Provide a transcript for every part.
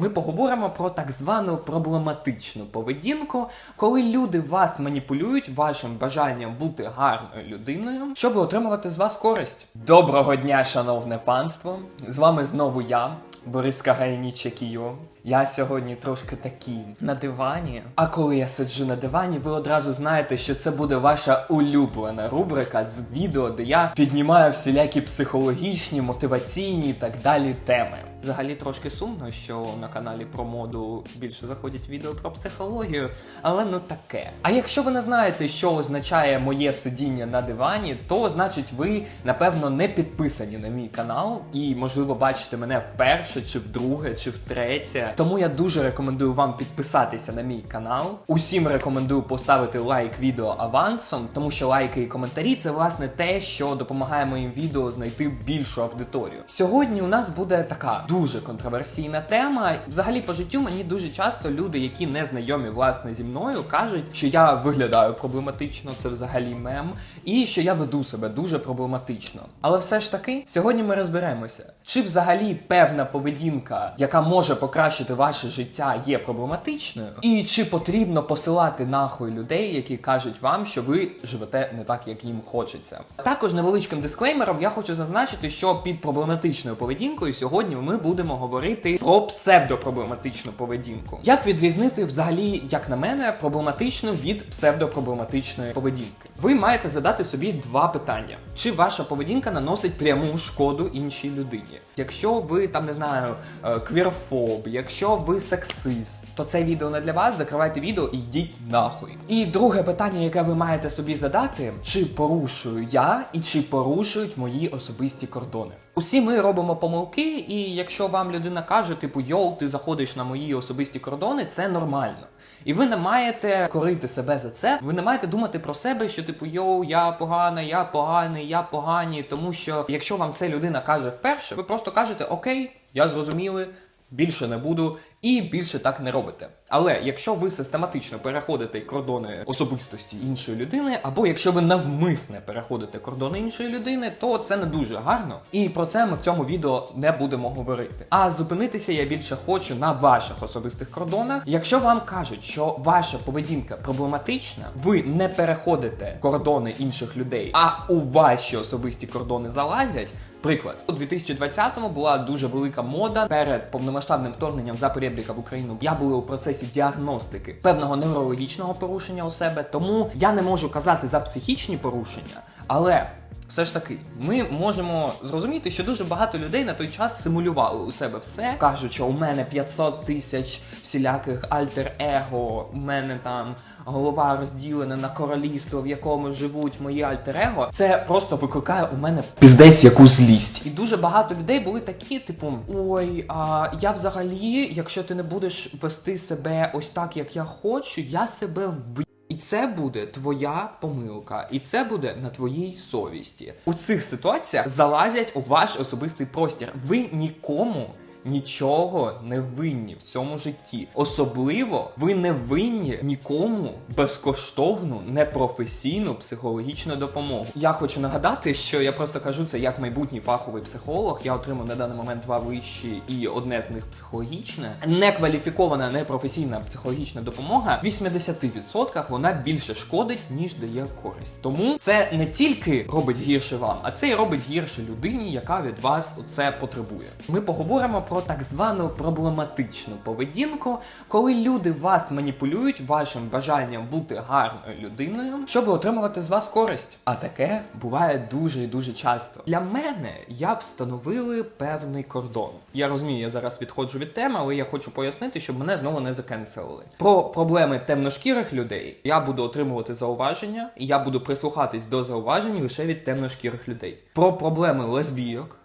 Ми поговоримо про так звану проблематичну поведінку, коли люди вас маніпулюють вашим бажанням бути гарною людиною, щоб отримувати з вас користь. Доброго дня, шановне панство! З вами знову я, Борис Кагайнічакію. Я сьогодні трошки такий на дивані. А коли я сиджу на дивані, ви одразу знаєте, що це буде ваша улюблена рубрика з відео, де я піднімаю всілякі психологічні, мотиваційні і так далі теми. Взагалі трошки сумно, що на каналі про моду більше заходять відео про психологію, але ну таке. А якщо ви не знаєте, що означає моє сидіння на дивані, то значить ви напевно не підписані на мій канал і, можливо, бачите мене вперше, чи вдруге, чи втретє. Тому я дуже рекомендую вам підписатися на мій канал. Усім рекомендую поставити лайк відео авансом, тому що лайки і коментарі це власне те, що допомагає моїм відео знайти більшу аудиторію. Сьогодні у нас буде така дуже контроверсійна тема. Взагалі, по життю мені дуже часто люди, які не знайомі власне зі мною, кажуть, що я виглядаю проблематично, це взагалі мем, і що я веду себе дуже проблематично. Але все ж таки, сьогодні ми розберемося, чи взагалі певна поведінка, яка може покращити ваше життя, є проблематичною, і чи потрібно посилати нахуй людей, які кажуть вам, що ви живете не так, як їм хочеться. Також невеличким дисклеймером я хочу зазначити, що під проблематичною поведінкою сьогодні ми будемо говорити про псевдопроблематичну поведінку. Як відрізнити взагалі, як на мене, проблематичну від псевдопроблематичної поведінки? Ви маєте задати собі два питання: чи ваша поведінка наносить пряму шкоду іншій людині? Якщо ви там не знаю е, квірфоб, якщо ви сексист, то це відео не для вас. Закривайте відео і йдіть нахуй. І друге питання, яке ви маєте собі задати: чи порушую я і чи порушують мої особисті кордони? Усі ми робимо помилки, і якщо вам людина каже, типу йоу, ти заходиш на мої особисті кордони, це нормально. І ви не маєте корити себе за це. Ви не маєте думати про себе, що типу йоу, я погана, я поганий, я погані. Тому що якщо вам це людина каже вперше, ви просто кажете Окей, я зрозуміли. Більше не буду і більше так не робите. Але якщо ви систематично переходите кордони особистості іншої людини, або якщо ви навмисне переходите кордони іншої людини, то це не дуже гарно. І про це ми в цьому відео не будемо говорити. А зупинитися я більше хочу на ваших особистих кордонах. Якщо вам кажуть, що ваша поведінка проблематична, ви не переходите кордони інших людей, а у ваші особисті кордони залазять. Приклад у 2020-му була дуже велика мода перед повномасштабним вторгненням запорєбріка в Україну. Я була у процесі діагностики певного неврологічного порушення у себе, тому я не можу казати за психічні порушення, але. Все ж таки, ми можемо зрозуміти, що дуже багато людей на той час симулювали у себе все, кажуть, що у мене 500 тисяч всіляких альтер-его, у мене там голова розділена на королівство, в якому живуть мої альтер-его. Це просто викликає у мене піздець яку злість. І дуже багато людей були такі, типу, ой, а я взагалі, якщо ти не будеш вести себе ось так, як я хочу, я себе вб'ю. І це буде твоя помилка, і це буде на твоїй совісті. У цих ситуаціях залазять у ваш особистий простір. Ви нікому. Нічого не винні в цьому житті. Особливо ви не винні нікому безкоштовну, непрофесійну психологічну допомогу. Я хочу нагадати, що я просто кажу це як майбутній фаховий психолог. Я отримую на даний момент два вищі, і одне з них психологічне. Некваліфікована непрофесійна психологічна допомога в 80% вона більше шкодить, ніж дає користь. Тому це не тільки робить гірше вам, а це і робить гірше людині, яка від вас це потребує. Ми поговоримо про так звану проблематичну поведінку, коли люди вас маніпулюють вашим бажанням бути гарною людиною, щоб отримувати з вас користь. А таке буває дуже і дуже часто. Для мене я встановили певний кордон. Я розумію, я зараз відходжу від теми, але я хочу пояснити, щоб мене знову не закенселили. Про проблеми темношкірих людей я буду отримувати зауваження, і я буду прислухатись до зауважень лише від темношкірих людей. Про проблеми лесбійок.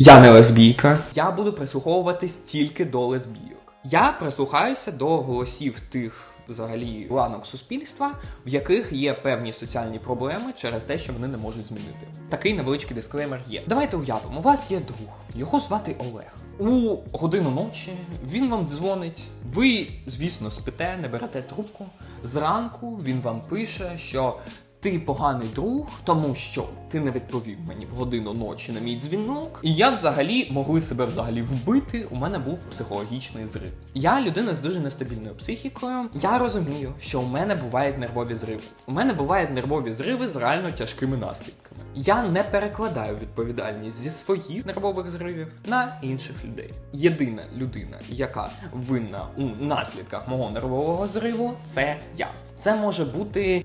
Я не лесбійка. Я буду прислуховуватись тільки до лесбійок. Я прислухаюся до голосів тих взагалі ланок суспільства, в яких є певні соціальні проблеми через те, що вони не можуть змінити. Такий невеличкий дисклеймер є. Давайте уявимо, у вас є друг, його звати Олег. У годину ночі він вам дзвонить. Ви, звісно, спите, не берете трубку. Зранку він вам пише, що Ти поганий друг, тому що ти не відповів мені в годину ночі на мій дзвінок, і я взагалі могли себе взагалі вбити. У мене був психологічний зрив. Я людина з дуже нестабільною психікою. Я розумію, що у мене бувають нервові зриви. У мене бувають нервові зриви з реально тяжкими наслідками. Я не перекладаю відповідальність зі своїх нервових зривів на інших людей. Єдина людина, яка винна у наслідках мого нервового зриву, це я. Це може бути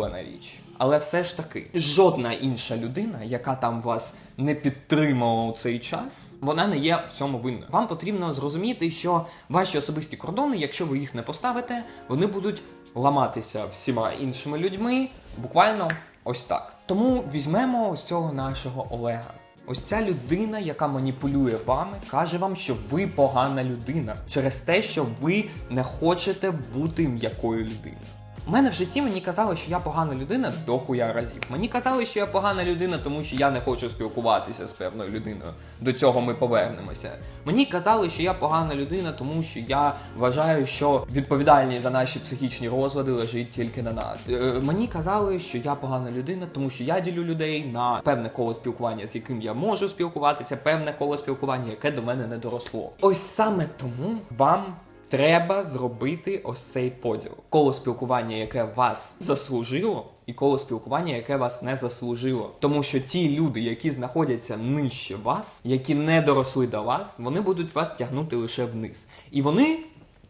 неконтрольована річ. Але все ж таки, жодна інша людина, яка там вас не підтримала у цей час, вона не є в цьому винною. Вам потрібно зрозуміти, що ваші особисті кордони, якщо ви їх не поставите, вони будуть ламатися всіма іншими людьми, буквально ось так. Тому візьмемо ось цього нашого Олега. Ось ця людина, яка маніпулює вами, каже вам, що ви погана людина через те, що ви не хочете бути м'якою людиною. У мене в житті мені казали, що я погана людина до хуя разів. Мені казали, що я погана людина, тому що я не хочу спілкуватися з певною людиною. До цього ми повернемося. Мені казали, що я погана людина, тому що я вважаю, що відповідальність за наші психічні розлади лежить тільки на нас. Е, Мені казали, що я погана людина, тому що я ділю людей на певне коло спілкування, з яким я можу спілкуватися, певне коло спілкування, яке до мене не доросло. Ось саме тому вам. Треба зробити ось цей поділ. Коло спілкування, яке вас заслужило, і коло спілкування, яке вас не заслужило. Тому що ті люди, які знаходяться нижче вас, які не доросли до вас, вони будуть вас тягнути лише вниз. І вони.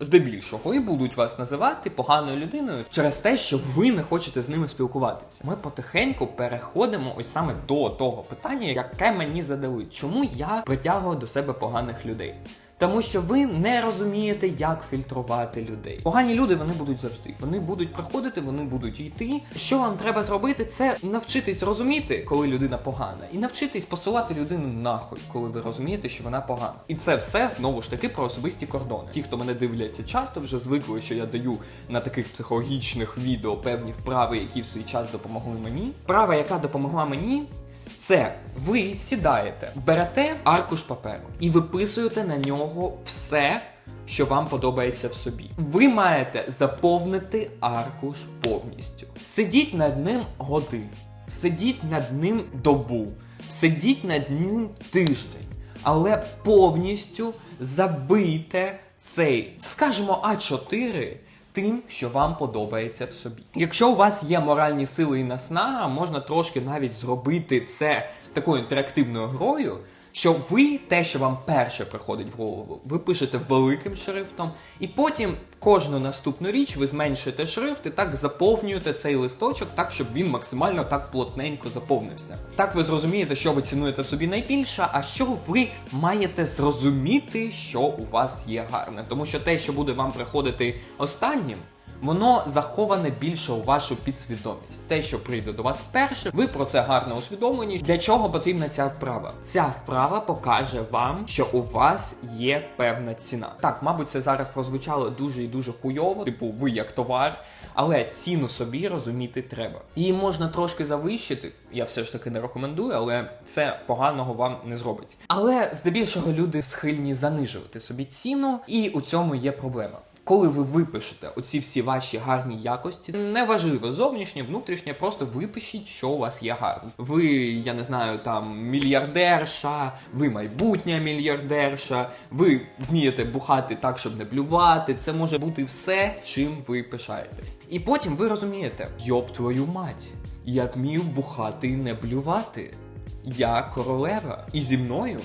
Здебільшого і будуть вас називати поганою людиною через те, що ви не хочете з ними спілкуватися. Ми потихеньку переходимо ось саме до того питання, яке мені задали, чому я притягую до себе поганих людей. Тому що ви не розумієте, як фільтрувати людей. Погані люди вони будуть завжди. Вони будуть приходити, вони будуть йти. Що вам треба зробити, це навчитись розуміти, коли людина погана, і навчитись посилати людину нахуй, коли ви розумієте, що вона погана. І це все знову ж таки про особисті кордони. Ті, хто мене дивляться часто, вже звикли, що я даю на таких психологічних відео певні вправи, які в свій час допомогли мені. Вправа, яка допомогла мені. Це ви сідаєте, берете аркуш паперу і виписуєте на нього все, що вам подобається в собі. Ви маєте заповнити аркуш повністю. Сидіть над ним годину, сидіть над ним добу, сидіть над ним тиждень, але повністю забийте цей, скажімо, А4 тим, що вам подобається в собі. Якщо у вас є моральні сили і наснага, можна трошки навіть зробити це такою інтерактивною грою. Що ви те, що вам перше приходить в голову, ви пишете великим шрифтом, і потім кожну наступну річ ви зменшуєте шрифт і так заповнюєте цей листочок, так щоб він максимально так плотненько заповнився. Так ви зрозумієте, що ви цінуєте в собі найбільше, а що ви маєте зрозуміти, що у вас є гарне. Тому що те, що буде вам приходити останнім. Воно заховане більше у вашу підсвідомість. Те, що прийде до вас перше, ви про це гарно усвідомлені. Для чого потрібна ця вправа? Ця вправа покаже вам, що у вас є певна ціна. Так, мабуть, це зараз прозвучало дуже і дуже хуйово, типу, ви як товар, але ціну собі розуміти треба. Її можна трошки завищити. Я все ж таки не рекомендую, але це поганого вам не зробить. Але здебільшого люди схильні занижувати собі ціну, і у цьому є проблема. Коли ви випишете оці всі ваші гарні якості, неважливо зовнішнє, внутрішнє, просто випишіть, що у вас є гарне. Ви, я не знаю, там мільярдерша, ви майбутня мільярдерша, ви вмієте бухати так, щоб не блювати. Це може бути все, чим ви пишаєтесь. І потім ви розумієте, йоб твою мать, я вмію бухати і не блювати. Я королева, і зі мною.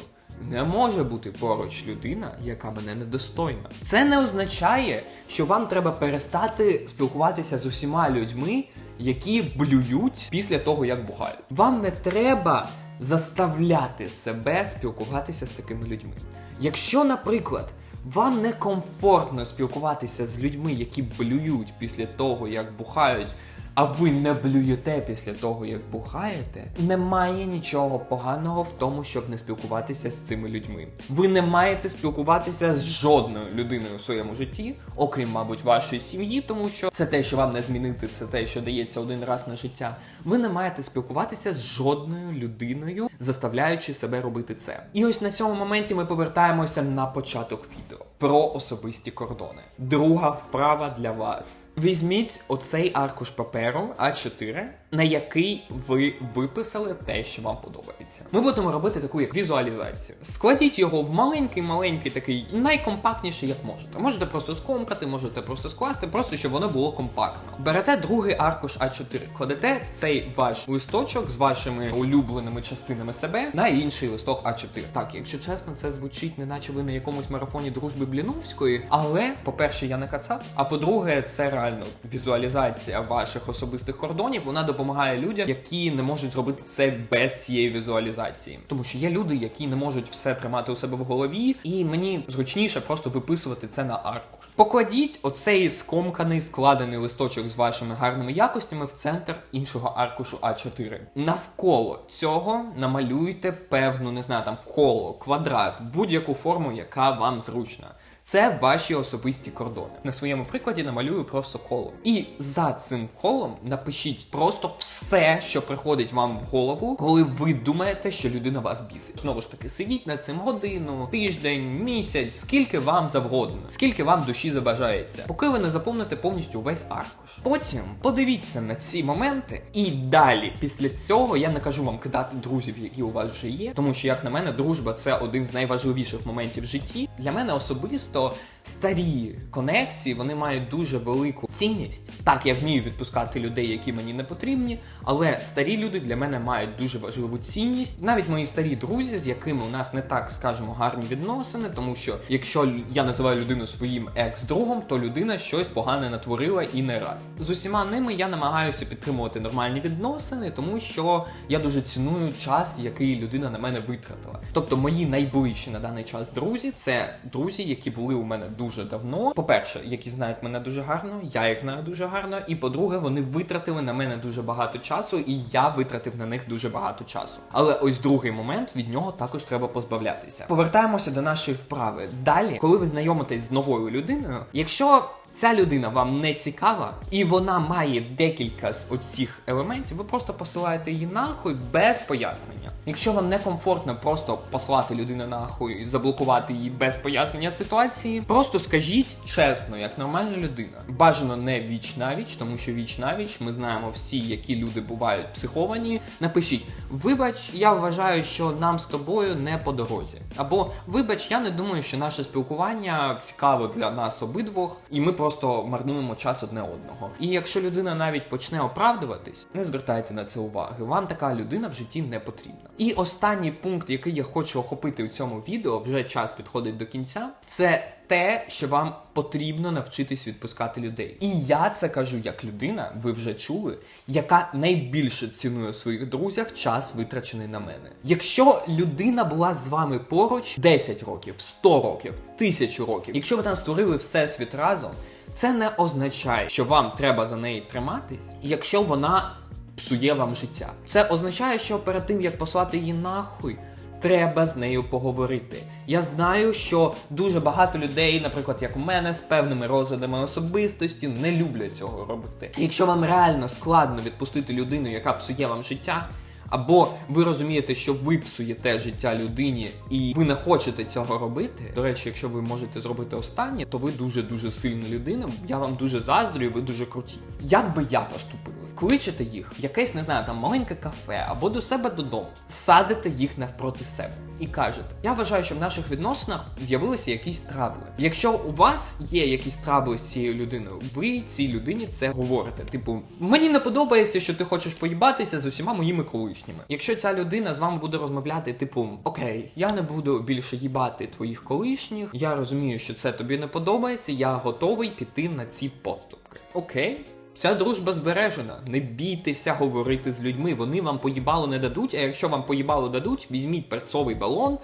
Не може бути поруч людина, яка мене недостойна. Це не означає, що вам треба перестати спілкуватися з усіма людьми, які блюють після того, як бухають. Вам не треба заставляти себе спілкуватися з такими людьми. Якщо, наприклад, вам некомфортно спілкуватися з людьми, які блюють після того, як бухають а ви не блюєте після того, як бухаєте, немає нічого поганого в тому, щоб не спілкуватися з цими людьми. Ви не маєте спілкуватися з жодною людиною у своєму житті, окрім, мабуть, вашої сім'ї, тому що це те, що вам не змінити, це те, що дається один раз на життя. Ви не маєте спілкуватися з жодною людиною, заставляючи себе робити це. І ось на цьому моменті ми повертаємося на початок відео про особисті кордони. Друга вправа для вас Візьміть оцей аркуш паперу А4, на який ви виписали те, що вам подобається. Ми будемо робити таку як візуалізацію. Складіть його в маленький-маленький такий, найкомпактніший, як можете. Можете просто скомкати, можете просто скласти, просто щоб воно було компактно. Берете другий аркуш А4, кладете цей ваш листочок з вашими улюбленими частинами себе на інший листок А4. Так, якщо чесно, це звучить, не наче ви на якомусь марафоні дружби Бліновської, але, по-перше, я не кацап, а по-друге, це реально візуалізація ваших особистих кордонів. Вона допомагає людям, які не можуть зробити це без цієї візуалізації. Тому що є люди, які не можуть все тримати у себе в голові, і мені зручніше просто виписувати це на аркуш. Покладіть оцей скомканий складений листочок з вашими гарними якостями в центр іншого аркушу А4. Навколо цього намалюйте певну, не знаю, там коло, квадрат, будь-яку форму, яка вам зручна. Це ваші особисті кордони. На своєму прикладі намалюю просто коло. І за цим колом напишіть просто все, що приходить вам в голову, коли ви думаєте, що людина вас бісить. Знову ж таки, сидіть над цим годину, тиждень, місяць, скільки вам завгодно, скільки вам душі забажається, поки ви не заповните повністю весь аркуш. Потім подивіться на ці моменти, і далі, після цього, я не кажу вам кидати друзів, які у вас вже є, тому що, як на мене, дружба це один з найважливіших моментів в житті. Для мене особисто questo старі конексії вони мають дуже велику цінність. Так, я вмію відпускати людей, які мені не потрібні, але старі люди для мене мають дуже важливу цінність. Навіть мої старі друзі, з якими у нас не так скажемо гарні відносини, тому що якщо я називаю людину своїм екс-другом, то людина щось погане натворила і не раз. З усіма ними я намагаюся підтримувати нормальні відносини, тому що я дуже ціную час, який людина на мене витратила. Тобто, мої найближчі на даний час друзі це друзі, які були у мене дуже давно. По-перше, які знають мене дуже гарно, я їх знаю дуже гарно. І по-друге, вони витратили на мене дуже багато часу, і я витратив на них дуже багато часу. Але ось другий момент від нього також треба позбавлятися. Повертаємося до нашої вправи. Далі, коли ви знайомитесь з новою людиною, якщо ця людина вам не цікава, і вона має декілька з оцих елементів, ви просто посилаєте її нахуй без пояснення. Якщо вам некомфортно просто послати людину нахуй, заблокувати її без пояснення ситуації, просто скажіть чесно, як нормальна людина. Бажано не віч навіч, тому що віч навіч ми знаємо всі, які люди бувають психовані. Напишіть: вибач, я вважаю, що нам з тобою не по дорозі. Або вибач, я не думаю, що наше спілкування цікаво для нас обидвох, і ми просто марнуємо час одне одного. І якщо людина навіть почне оправдуватись, не звертайте на це уваги. Вам така людина в житті не потрібна. І останній пункт, який я хочу охопити у цьому відео, вже час підходить до кінця. Це те, що вам потрібно навчитись відпускати людей. І я це кажу як людина, ви вже чули, яка найбільше цінує в своїх друзях час витрачений на мене. Якщо людина була з вами поруч 10 років, 100 років, 1000 років, якщо ви там створили всесвіт разом, це не означає, що вам треба за неї триматись, якщо вона псує вам життя. Це означає, що перед тим як послати її нахуй. Треба з нею поговорити. Я знаю, що дуже багато людей, наприклад, як у мене, з певними розладами особистості, не люблять цього робити. Якщо вам реально складно відпустити людину, яка псує вам життя, або ви розумієте, що ви псуєте життя людині, і ви не хочете цього робити. До речі, якщо ви можете зробити останнє, то ви дуже дуже сильна людина. Я вам дуже заздрю, ви дуже круті. Як би я поступив? кличете їх в якесь, не знаю, там маленьке кафе або до себе додому, садите їх навпроти себе і кажете: Я вважаю, що в наших відносинах з'явилися якісь трабли. Якщо у вас є якісь трабли з цією людиною, ви цій людині це говорите. Типу, мені не подобається, що ти хочеш поїбатися з усіма моїми колишніми. Якщо ця людина з вами буде розмовляти, типу, окей, я не буду більше їбати твоїх колишніх, я розумію, що це тобі не подобається, я готовий піти на ці поступки. Окей. Вся дружба збережена. Не бійтеся говорити з людьми. Вони вам поїбало не дадуть, а якщо вам поїбало дадуть, візьміть перцовий балон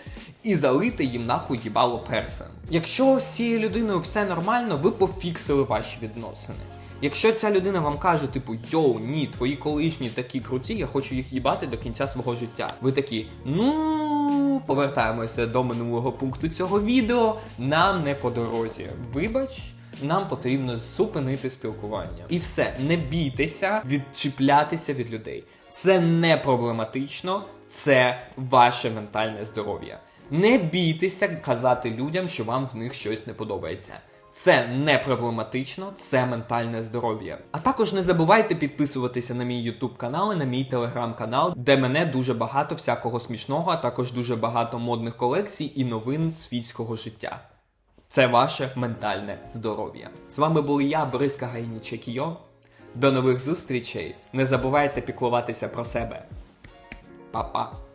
і залийте їм нахуй їбало перцем. Якщо з цією людиною все нормально, ви пофіксили ваші відносини. Якщо ця людина вам каже, типу, йоу, ні, твої колишні такі круті, я хочу їх їбати до кінця свого життя. Ви такі, ну, повертаємося до минулого пункту цього відео. Нам не по дорозі. Вибач нам потрібно зупинити спілкування. І все, не бійтеся відчіплятися від людей. Це не проблематично, це ваше ментальне здоров'я. Не бійтеся казати людям, що вам в них щось не подобається. Це не проблематично, це ментальне здоров'я. А також не забувайте підписуватися на мій YouTube канал і на мій телеграм канал, де мене дуже багато всякого смішного, а також дуже багато модних колекцій і новин світського життя. Це ваше ментальне здоров'я. З вами був я, Бориска Гайнічекіо. До нових зустрічей. Не забувайте піклуватися про себе. Па-па.